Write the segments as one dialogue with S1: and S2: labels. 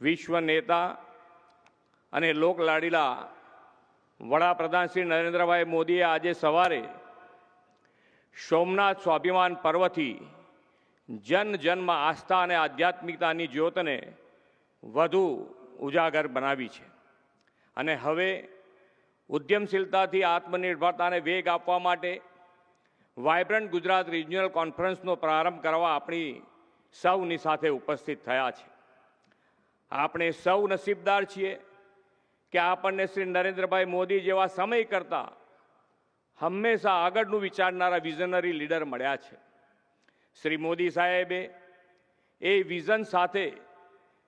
S1: વિશ્વ નેતા અને લોકલાડીલા વડાપ્રધાન શ્રી નરેન્દ્રભાઈ મોદીએ આજે સવારે સોમનાથ સ્વાભિમાન પર્વથી જન જન્મ આસ્થા અને આધ્યાત્મિકતાની જ્યોતને વધુ ઉજાગર બનાવી છે. અને હવે ઉદ્યમશીલતાથી આત્મનિર્ભરતાને વેગ આપવા માટે વાયબ્રન્ટ ગુજરાત રિજનલ કોન્ફરન્સનો પ્રારંભ કરવા આપણી સૌની સાથે ઉપસ્થિત થયા છે. આપણે સૌ નસીબદાર છીએ કે આપણને શ્રી નરેન્દ્રભાઈ મોદી જેવા સમય કરતા હંમેશા આગળનું વિચારનારા વિઝનરી લીડર મળ્યા છે. શ્રી મોદી સાહેબે એ વિઝન સાથે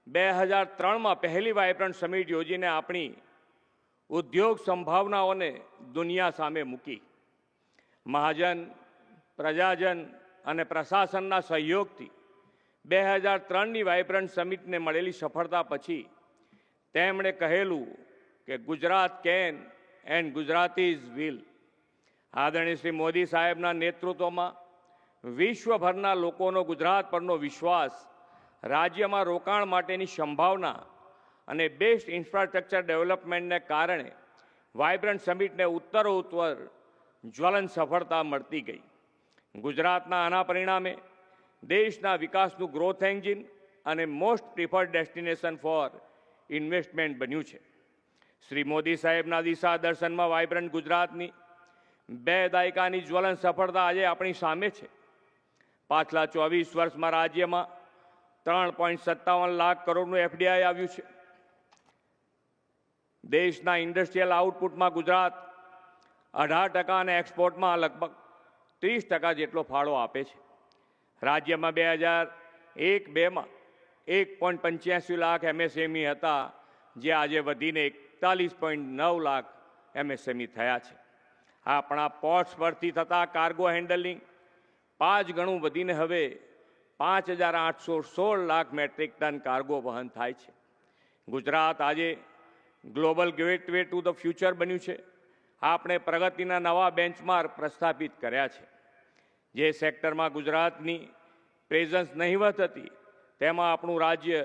S1: બે હજાર ત્રણમાં પહેલી વાયબ્રન્ટ સમિટ યોજીને આપણી ઉદ્યોગ સંભાવનાઓને દુનિયા સામે મૂકી. મહાજન, પ્રજાજન અને પ્રશાસનના સહયોગથી બે હજાર ત્રણની વાયબ્રન્ટ સમિટને મળેલી સફળતા પછી તેમણે કહેલું કે Gujarat can and Gujaratis will. આદરણીય શ્રી મોદી સાહેબના નેતૃત્વમાં વિશ્વભરના લોકોનો ગુજરાત પરનો વિશ્વાસ, રાજ્યમાં રોકાણ માટેની સંભાવના અને બેસ્ટ ઇન્ફ્રાસ્ટ્રક્ચર ડેવલપમેન્ટને કારણે વાયબ્રન્ટ સમિટને ઉત્તરોત્તર જ્વલન સફળતા મળતી ગઈ. ગુજરાતના આના પરિણામે દેશના વિકાસનું ગ્રોથ એન્જિન અને most preferred destination for investment બન્યું છે. શ્રી મોદી સાહેબના દિશા દર્શનમાં વાયબ્રન્ટ ગુજરાતની બે દાયકાની જ્વલન સફળતા આજે આપણી સામે છે. પાછલા ચોવીસ વર્ષમાં રાજ્યમાં ત્રણ પોઈન્ટ સત્તાવન લાખ કરોડનું એફડીઆઈ આવ્યું છે. દેશના ઇન્ડસ્ટ્રીયલ આઉટપુટમાં ગુજરાત અઢાર ટકા અને એક્સપોર્ટમાં લગભગ ત્રીસ ટકા જેટલો ફાળો આપે છે. રાજ્યમાં બે હજાર એક બેમાં એક પોઈન્ટ પંચ્યાસી લાખ એમએસએમઈ હતા, જે આજે વધીને એકતાલીસ પોઈન્ટ નવ લાખ એમએસએમઈ થયા છે. આપણા પોર્ટ્સ પરથી થતા કાર્ગો હેન્ડલિંગ પાંચ ગણું વધીને હવે પાંચ હજાર આઠસો સોળ લાખ મેટ્રિક ટન કાર્ગો વહન થાય છે. ગુજરાત આજે global gateway to the future બન્યું છે. આપણે પ્રગતિના નવા બેન્ચમાર્ક પ્રસ્થાપિત કર્યા છે. જે સેક્ટરમાં ગુજરાતની પ્રેઝન્સ નહીવત હતી તેમાં આપણું રાજ્ય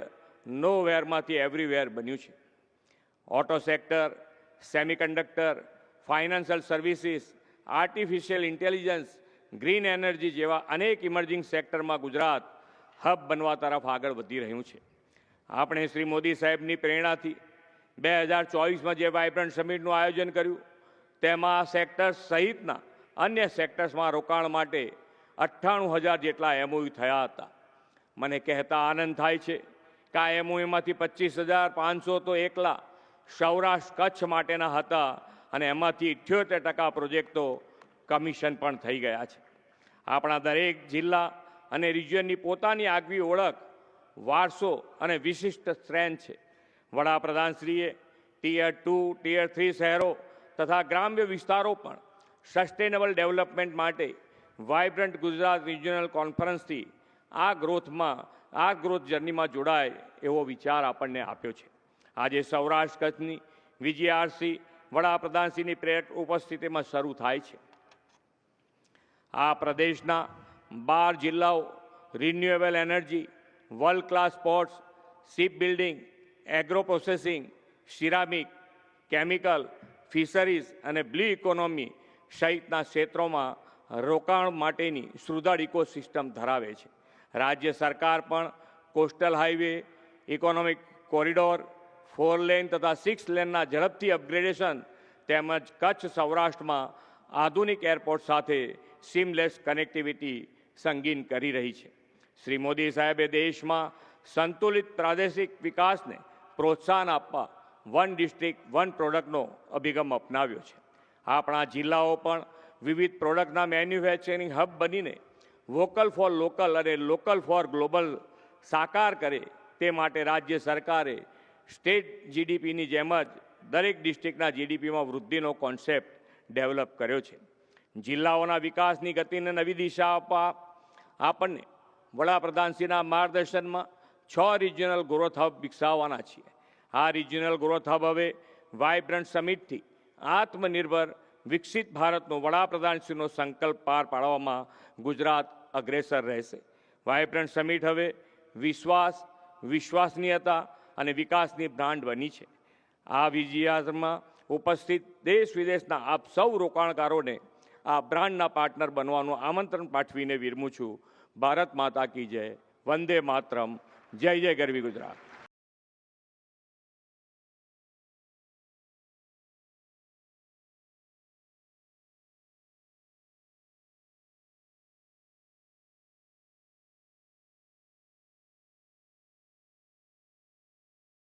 S1: નો વેરમાંથી એવરીવેર બન્યું છે. Auto sector semiconductor financial services artificial intelligence green energy જેવા અનેક ઇમર્જિંગ સેક્ટરમાં ગુજરાત હબ બનવા તરફ આગળ વધી રહ્યું છે. આપણે શ્રી મોદી સાહેબની પ્રેરણાથી બે હજાર ચોવીસમાં જે વાઇબ્રન્ટ સમિટનું આયોજન કર્યું, તેમાં આ સેક્ટર્સ સહિતના અન્ય સેક્ટર્સમાં રોકાણ માટે અઠ્ઠાણું હજાર જેટલા એમઓયુ થયા હતા. મને કહેતા આનંદ થાય છે કે આ એમઓયુમાંથી પચીસ હજાર પાંચસો તો એકલા સૌરાષ્ટ્ર કચ્છ માટેના હતા અને એમાંથી ઇઠ્યોતેર ટકા પ્રોજેક્ટો કમિશન પણ થઈ ગયા છે. આપણા દરેક જિલ્લા અને રિજિયનની પોતાની આગવી ઓળખ, વારસો અને વિશિષ્ટ સ્ટ્રેન્થ છે. વડાપ્રધાનશ્રીએ ટીયર ટુ ટીયર થ્રી શહેરો તથા ગ્રામ્ય વિસ્તારો પણ સસ્ટેનેબલ ડેવલપમેન્ટ માટે વાઇબ્રન્ટ ગુજરાત રિજિયનલ કોન્ફરન્સથી આ ગ્રોથમાં આ ગ્રોથ જર્નીમાં જોડાય એવો વિચાર આપણને આપ્યો છે. આજે સૌરાષ્ટ્ર કચ્છની વીજીઆરસી વડાપ્રધાનશ્રીની પ્રેરક ઉપસ્થિતિમાં શરૂ થાય છે. આ પ્રદેશના બાર જિલ્લાઓ renewable energy world class sports ship building agro processing ceramic chemical fisheries અને બ્લુ ઇકોનોમી સહિતના ક્ષેત્રોમાં રોકાણ માટેની સુદૃઢ ઇકોસિસ્ટમ ધરાવે છે. રાજ્ય સરકાર પણ coastal highway economic corridor, four lane તથા સિક્સ લેનના ઝડપથી અપગ્રેડેશન તેમજ કચ્છ સૌરાષ્ટ્રમાં આધુનિક એરપોર્ટ સાથે સીમલેસ કનેક્ટિવિટી સંગીન કરી રહી છે. શ્રી મોદી સાહેબે દેશમાં સંતુલિત પ્રાદેશિક વિકાસને પ્રોત્સાહન આપવા વન ડિસ્ટ્રિક્ટ વન પ્રોડક્ટનો અભિગમ અપનાવ્યો છે. આપણા જિલ્લાઓ પણ વિવિધ પ્રોડક્ટના મેન્યુફેક્ચરિંગ હબ બનીને વોકલ ફોર લોકલ અને લોકલ ફોર ગ્લોબલ સાકાર કરે તે માટે રાજ્ય સરકારે સ્ટેટ જીડીપીની જેમ જ દરેક ડિસ્ટ્રિક્ટના જીડીપીમાં વૃદ્ધિનો કોન્સેપ્ટ ડેવલપ કર્યો છે. જિલ્લાઓના વિકાસની ગતિને નવી દિશા આપવા આપણને વડાપ્રધાનશ્રીના માર્ગદર્શનમાં છ રિજિયનલ ગ્રોથ હબ વિકસાવવાના છીએ. આ રિજિયનલ ગ્રોથ હબ હવે વાઇબ્રન્ટ સમિટથી આત્મનિર્ભર, વિકસિત ભારતનો વડાપ્રધાનશ્રીનો સંકલ્પ પાર પાડવામાં ગુજરાત અગ્રેસર રહેશે. વાયબ્રન્ટ સમિટ હવે વિશ્વાસ, વિશ્વાસનીયતા અને વિકાસની બ્રાન્ડ બની છે. આ વિજયામાં ઉપસ્થિત દેશ વિદેશના આપ સૌ રોકાણકારોને આ બ્રાન્ડના પાર્ટનર બનવાનું આમંત્રણ પાઠવીને વિરમું છું. ભારત માતા કી જય. વંદે માતરમ. જય જય ગરવી ગુજરાત.